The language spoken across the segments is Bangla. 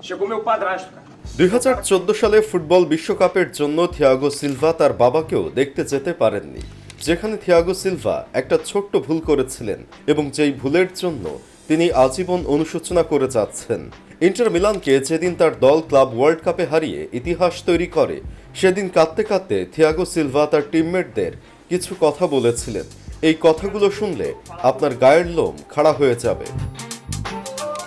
Chegou meu padrasto, cara. দুই হাজার চোদ্দ সালে ফুটবল বিশ্বকাপের জন্য থিয়াগো সিলভা তার বাবাকেও দেখতে যেতে পারেননি। যেখানে থিয়াগো সিলভা একটা ছোট্ট ভুল করেছিলেন এবং যেই ভুলের জন্য তিনি আজীবন অনুশোচনা করে যাচ্ছেন। ইন্টার মিলানকে যেদিন তার দল ক্লাব ওয়ার্ল্ড কাপে হারিয়ে ইতিহাস তৈরি করে সেদিন কাঁদতে কাঁদতে থিয়াগো সিলভা তার টিমমেটদের কিছু কথা বলেছিলেন। এই কথাগুলো শুনলে আপনার গায়ের লোম খাড়া হয়ে যাবে।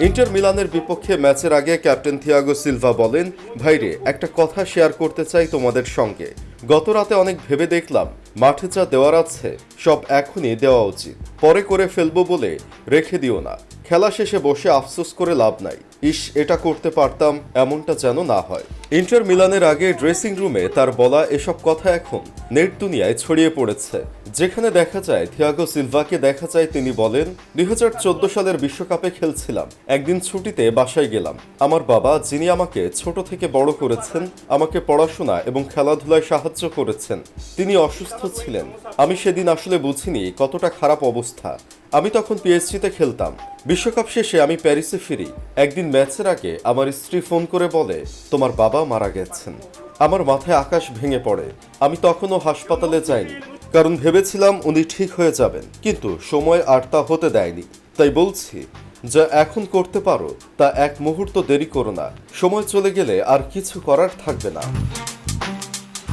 ইন্টার মিলানের বিপক্ষে ম্যাচের আগে ক্যাপ্টেন থিয়াগো সিলভা বলেন, ভাইরে, একটা কথা শেয়ার করতে চাই তোমাদের সঙ্গে। গত রাতে অনেক ভেবে দেখলাম, মাঠে যা দেওয়ার আছে, সব এখনই দেওয়া উচিত। পরে করে ফেলব বলে রেখে দিও না। খেলা শেষে বসে আফসোস করে লাভ নাই। ইস, এটা করতে পারতাম, এমনটা যেন না হয়। ইন্টার মিলানের আগে ড্রেসিং রুমে তার বলা এসব কথা এখন নেট দুনিয়ায় ছড়িয়ে পড়েছে। যেখানে দেখা যায়, থিয়াগো সিলভাকে দেখা যায় তিনি বলেন, দুই হাজার চোদ্দ সালের বিশ্বকাপে খেলছিলাম। একদিন ছুটিতে বাসায় গেলাম। আমার বাবা, যিনি আমাকে ছোট থেকে বড় করেছেন, আমাকে পড়াশোনা এবং খেলাধুলায় সাহায্য করেছেন। তিনি অসুস্থ ছিলেন। আমি সেদিন আসলে বুঝিনি কতটা খারাপ অবস্থা। আমি তখন পিএসজিতে খেলতাম। বিশ্বকাপ শেষে আমি প্যারিসে ফিরি। একদিন ম্যাচের আগে আমার স্ত্রী ফোন করে বলে, তোমার বাবা মারা গেছেন। আমার মাথায় আকাশ ভেঙে পড়ে। আমি তখনও হাসপাতালে যাইনি। কারণ ভেবেছিলাম উনি ঠিক হয়ে যাবেন। কিন্তু সময় আর তা হতে দেয়নি। তাই বলছি, যা এখন করতে পারো, তা এক মুহূর্ত দেরি করো না। সময় চলে গেলে আর কিছু করার থাকবে না।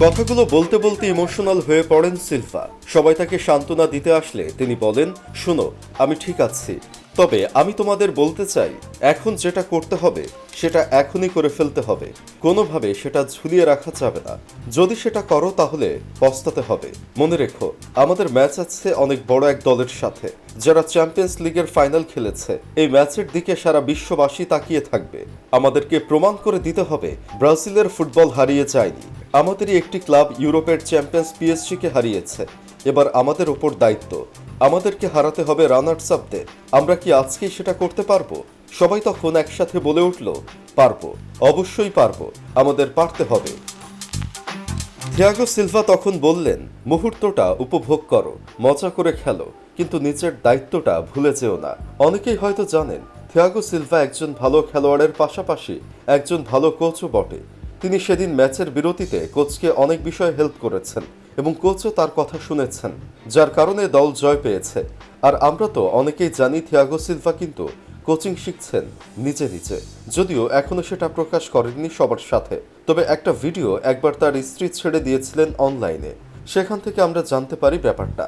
কথাগুলো বলতে বলতে ইমোশনাল হয়ে পড়েন সিলভা সবাই তাকে সান্ত্বনা দিতে আসলে তিনি বলেন, শুনো, আমি ঠিক আছি। তবে আমি তোমাদের বলতে চাই, এখন যেটা করতে হবে, সেটা এখনই করে ফেলতে হবে। কোনোভাবে সেটা ঝুলিয়ে রাখা যাবে না। যদি সেটা করো তাহলে পস্তাতে হবে। মনে রেখো, আমাদের ম্যাচ আছে অনেক বড় এক দলের সাথে, যারা চ্যাম্পিয়ন্স লিগের ফাইনাল খেলেছে। এই ম্যাচের দিকে সারা বিশ্ববাসী তাকিয়ে থাকবে। আমাদেরকে প্রমাণ করে দিতে হবে, ব্রাজিলের ফুটবল হারিয়ে যায়নি। আমাদেরই একটি ক্লাব ইউরোপের চ্যাম্পিয়ন্স পিএসজিকে হারিয়েছে। এবার আমাদের ওপর দায়িত্ব। আমাদেরকে হারাতে হবে রানার্স আপদের আমরা কি আজকেই সেটা করতে পারব? সবাই তখন একসাথে বলে উঠল, পারব, অবশ্যই পারব, আমাদের পারতে হবে। থিয়াগো সিলভা তখন বললেন, মুহূর্তটা উপভোগ করো, মজা করে খেলো, কিন্তু নিজের দায়িত্বটা ভুলে যেও না। অনেকেই হয়তো জানেন, থিয়াগো সিলভা একজন ভালো খেলোয়াড়ের পাশাপাশি একজন ভালো কোচও বটে। তিনি সেদিন ম্যাচের বিরতিতে কোচকে অনেক বিষয়ে হেল্প করেছেন। এবং কোচও তার কথা শুনেছেন, যার কারণে দল জয় পেয়েছে। আর আমরা তো অনেকেই জানি থিয়াগো সিলভা কিন্তু কোচিং শিখছেন নিজে নিজে। যদিও এখনও সেটা প্রকাশ করেননি সবার সাথে। তবে একটা ভিডিও একবার তার স্ত্রী ছেড়ে দিয়েছিলেন অনলাইনে। সেখান থেকে আমরা জানতে পারি ব্যাপারটা।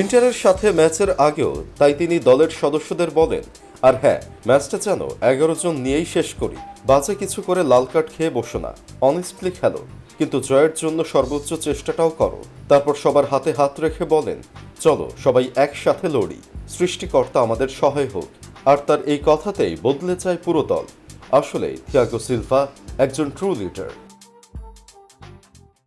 ইন্টারের সাথে ম্যাচের আগেও তাই তিনি দলের সদস্যদের বলেন আর হ্যাঁ ম্যাচটা যেন এগারো জন নিয়েই শেষ করি। বাজে কিছু করে লাল কার্ড খেয়ে বসো না। অনেস্টলি খেলো। কিন্তু জয়ের জন্য সর্বোচ্চ চেষ্টাটাও করো। তারপর সবার হাতে হাত রেখে বলেন, চলো, সবাই একসাথে লড়ি। সৃষ্টিকর্তা আমাদের সহায় হোক। আর তার এই কথাতেই বদলে যায় পুরো দল। আসলে থিয়াগো সিলভা একজন ট্রু লিডার